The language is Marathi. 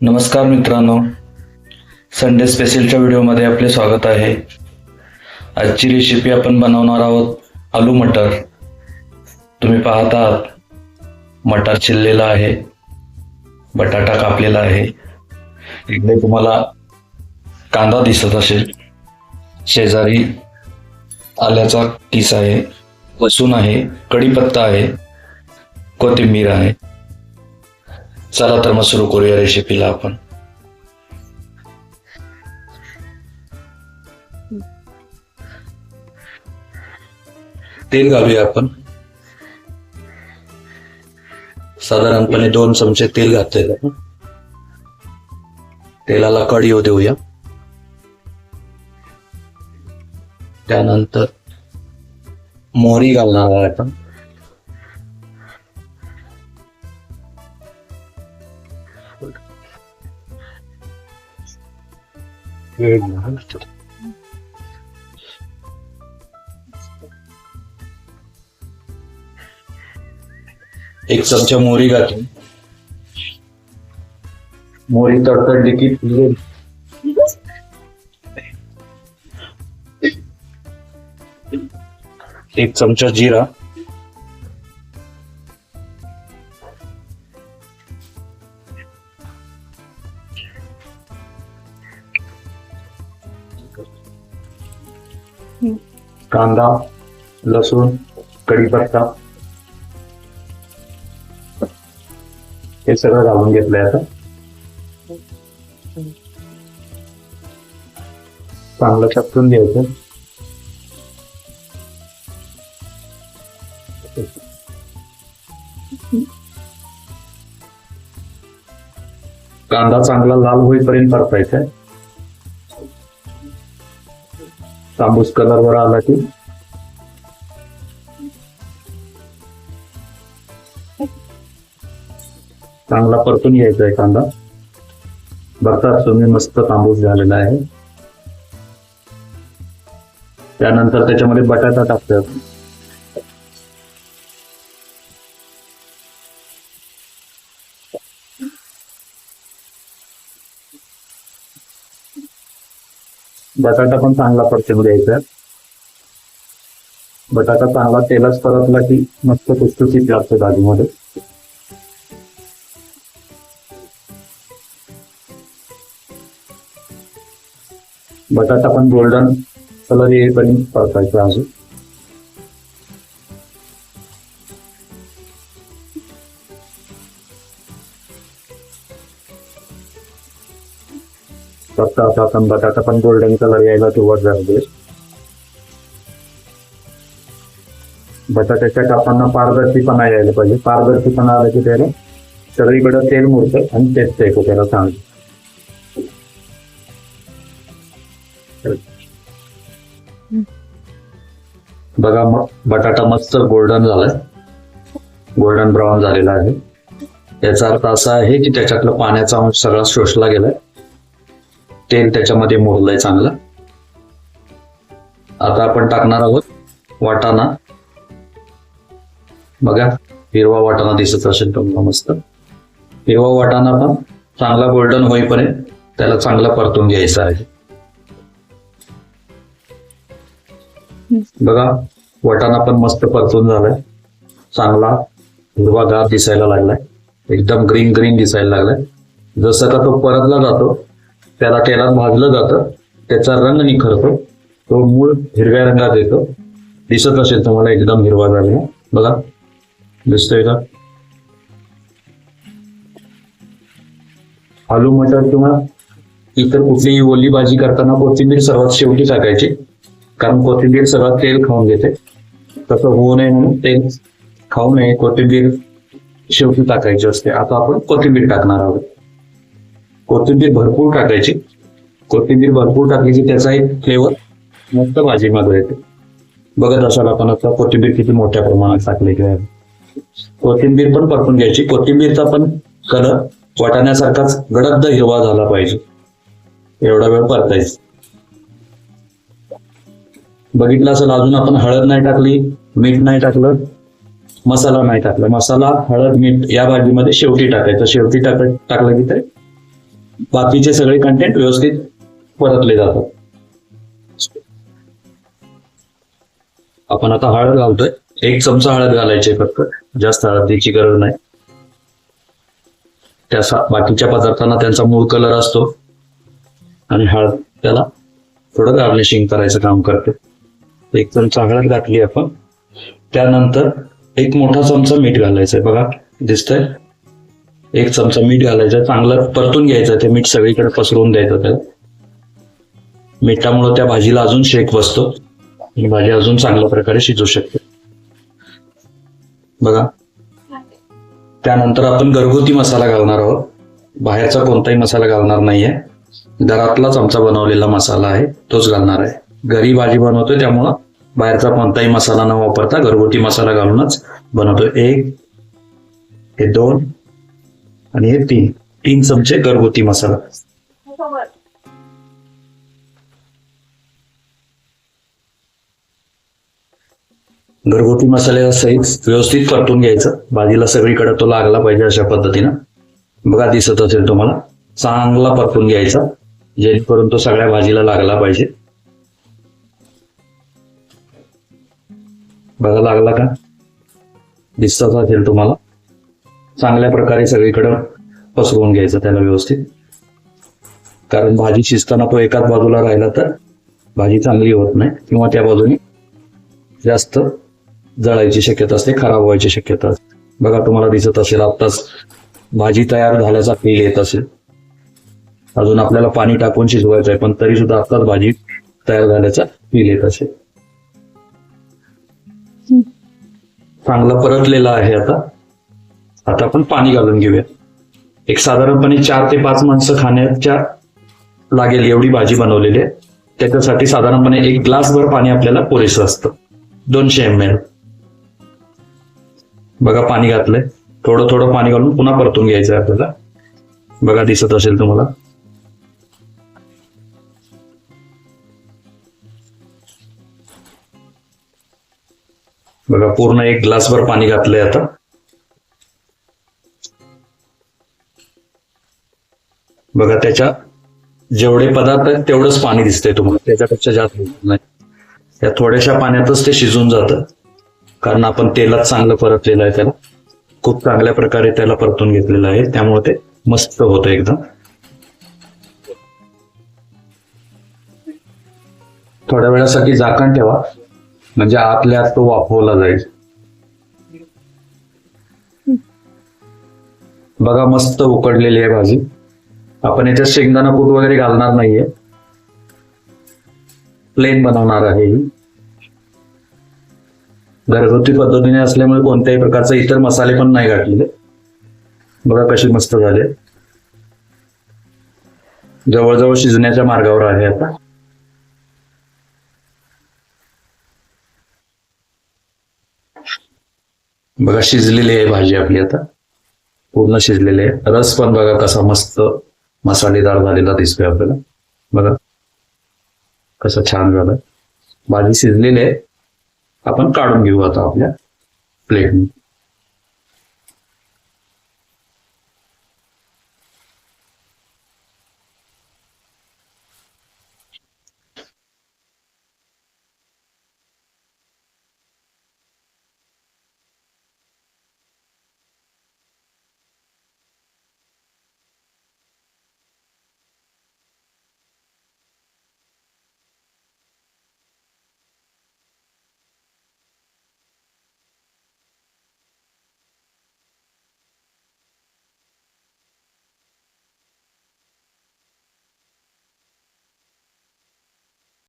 नमस्कार मित्रांनो. संडे स्पेशलच्या व्हिडिओमध्ये आपले स्वागत आहे. आजची रेसिपी आपण बनवणार आहोत आलू मटर. तुम्ही पाहत आहात मटार चिरलेला आहे बटाटा कापलेला आहे. इकडे तुम्हाला कांदा दिसत असेल. शेजारी आल्याचा किस आहे लसूण आहे कढीपत्ता आहे. कोथिंबीर आहे. चला तर मग सुरू करूया रेसिपीला आपण. तेल घालूया आपण. साधारणपणे दोन चमचे तेल घातलेलं आपण. तेलाला कढी येऊ देऊया. त्यानंतर मोहरी घालणार आहे आपण. एक चमचा मोहरी घातली मोहरी तडतडली की एक चमचा जिरा। कांदा लसूण कढीपत्ता. हे सगळं घालून घेतलंय आता. चांगलं चपटून घ्यायचं. कांदा चांगला लाल होईपर्यंत परतायचा तांबूस कलर वर आला की. चांगला परतून घ्यायचा आहे कांदा बघताच तुम्ही मस्त तांबूस झालेला आहे. त्यानंतर त्याच्यामध्ये बटाटा टाकतात. बटाटा पण चांगला पडतो द्यायचा बटाटा चांगला तेलाच परतला की मस्त कुसकुशीत लागतो भाजीमध्ये बटाटा पण गोल्डन कलर येईपर्यंत परतायचा अजून. फक्त आता आपण बटाटा पण गोल्डन कलर यायला सुरुवात झाली. बटाट्याच्या कापांना पारदर्शीपणा यायला पाहिजे. पारदर्शीपणा आला की त्याला सगळीकडे तेल मुरतं आणि तेच ते त्याला चांगलं बघा मग बटाटा मस्त गोल्डन झालाय. गोल्डन ब्राऊन झालेला आहे. याचा अर्थ असा आहे की त्याच्यातलं पाण्याचा अंश सगळा शोषला गेलाय. तेल त्याच्यामध्ये मुरलंय चांगलं. आता आपण टाकणार आहोत वाटाणा. बघा हिरवा वाटाणा दिसत असेल तुम्हाला मस्त. हिरवा वाटाणा पण चांगला गोल्डन होईपर्यंत त्याला चांगला परतून घ्यायचा आहे. बघा वाटाणा पण मस्त परतून झालाय. चांगला हिरवा गार दिसायला लागलाय. एकदम ग्रीन ग्रीन दिसायला लागलाय. जसं का तो परतला जातो त्याला तेलात भाजलं जातं. त्याचा रंग निखरतो तो मूळ हिरव्या रंगात येतो. दिसत असेल तुम्हाला एकदम हिरवा झालेला बघा. दिसतोय का? आलू मटर किंवा इतर कुठलीही ओली भाजी करताना कोथिंबीर सर्वात शेवटी टाकायची. कारण कोथिंबीर सर्वात तेल खाऊन घेते. तसं होऊ नये म्हणून तेल खाऊ नये. कोथिंबीर शेवटी टाकायची असते. आता आपण कोथिंबीर टाकणार आहोत. कोथिंबीर भरपूर टाकायची. कोथिंबीर भरपूर टाकायची त्याचाही त्याचा एक फ्लेवर मस्त भाजीमध्ये येते. बघत असाल आपण आता कोथिंबीर किती मोठ्या प्रमाणात टाकलेली आहे. कोथिंबीर पण परतून घ्यायची. कोथिंबीरचा पण कलर वाटाण्यासारखाच गडद हिरवा झाला पाहिजे. एवढा वेळ परतायचं. बघितलं असेल अजून आपण हळद नाही टाकली मीठ नाही टाकलं मसाला नाही टाकला. मसाला हळद मीठ या भाजीमध्ये शेवटी टाकायचं. शेवटी टाक टाकलं की ते बाकीचे सगळे कंटेंट व्यवस्थित परतले जातात. आपण आता हळद घालतोय. एक चमचा हळद घालायची फक्त. जास्त हळदीची गरज नाही. त्या बाकीच्या पदार्थांना त्यांचा मूळ कलर असतो. आणि हळद त्याला थोडं गार्निशिंग करायचं काम करते. एक चमचा हळद घातली आपण. त्यानंतर एक मोठा चमचा मीठ घालायचंय बघा दिसतंय? एक चमचा मीठ घालायचं चांगलं परतून घ्यायचं ते मीठ सगळीकडे पसरवून द्यायचं त्याला मिठामुळे त्या भाजीला अजून शेक बसतो आणि भाजी अजून चांगल्या प्रकारे शिजू शकते. बघा. त्यानंतर आपण घरगुती मसाला घालणार आहोत. बाहेरचा कोणताही मसाला घालणार नाहीये. घरातलाच आमचा बनवलेला मसाला आहे तोच घालणार आहे. घरी भाजी बनवतोय त्यामुळं बाहेरचा कोणताही मसाला न वापरता घरगुती मसाला घालूनच बनवतो. एक हे दोन आणि हे तीन तीन चमचे घरगुती मसाला. घरगुती मसाल्याचा सहित व्यवस्थित परतून घ्यायचं. भाजीला सगळीकडे तो लागला पाहिजे अशा पद्धतीनं. बघा दिसत असेल तुम्हाला. चांगला परतून घ्यायचा जेणेकरून तो सगळ्या भाजीला लागला पाहिजे. बघा लागला का? दिसतच असेल तुम्हाला. चांगल्या प्रकारे सगळीकडे पसरवून घ्यायचं त्याला व्यवस्थित. कारण भाजी शिजताना तो एकाच बाजूला राहिला तर भाजी चांगली होत नाही किंवा त्या बाजूने जास्त जळायची शक्यता असते खराब व्हायची शक्यता असते. बघा तुम्हाला दिसत असेल आत्ताच भाजी तयार झाल्याचा फील येत असेल. अजून आपल्याला पाणी टाकून शिजवायचं आहे पण तरी सुद्धा आत्ताच भाजी तयार झाल्याचा फील येत असेल. चांगला परतलेला आहे आता. आता आपण पाणी घालून घेऊया. एक साधारणपणे चार ते पाच माणसं खाण्याच्या लागेल एवढी भाजी बनवलेली आहे. त्याच्यासाठी साधारणपणे एक ग्लासभर पाणी आपल्याला पुरेसं असतं. दोनशे एम एल बघा पाणी घातलंय. थोडं थोडं पाणी घालून पुन्हा परतून घ्यायचं आहे आपल्याला. बघा दिसत असेल तुम्हाला. बघा पूर्ण एक ग्लासभर पाणी घातलंय आता. बघा त्याच्या जेवढे पदार्थ आहेत तेवढंच पाणी दिसतंय तुम्हाला. त्याच्यापेक्षा जास्त नाही. त्या थोड्याशा पाण्यातच ते शिजून जातं. कारण आपण तेलात चांगलं परतलेलं आहे त्याला. खूप चांगल्या प्रकारे त्याला परतून घेतलेलं आहे. त्यामुळे ते मस्त होतं एकदम. थोड्या वेळासाठी झाकण ठेवा. म्हणजे आतल्या आत तो वाफवला जाईल. बघा मस्त उकडलेली आहे भाजी. आपण याच्यात शेंगदाणा कूट वगैरे घालणार नाहीये. प्लेन बनवणार आहे ही. घरगुती पद्धतीने असल्यामुळे कोणत्याही प्रकारचे इतर मसाले पण नाही घातलेले. बघा कशी मस्त झाले. जवळजवळ शिजण्याच्या मार्गावर आहे आता. बघा शिजलेली आहे भाजी आपली आता. पूर्ण शिजलेली आहे. रस पण बघा कसा मस्त मसालेदार झालेला दिसतोय आपल्याला. बघा. कसं छान झालं. भाजी शिजलेली आहे. आपण काढून घेऊ आता आपल्या प्लेटने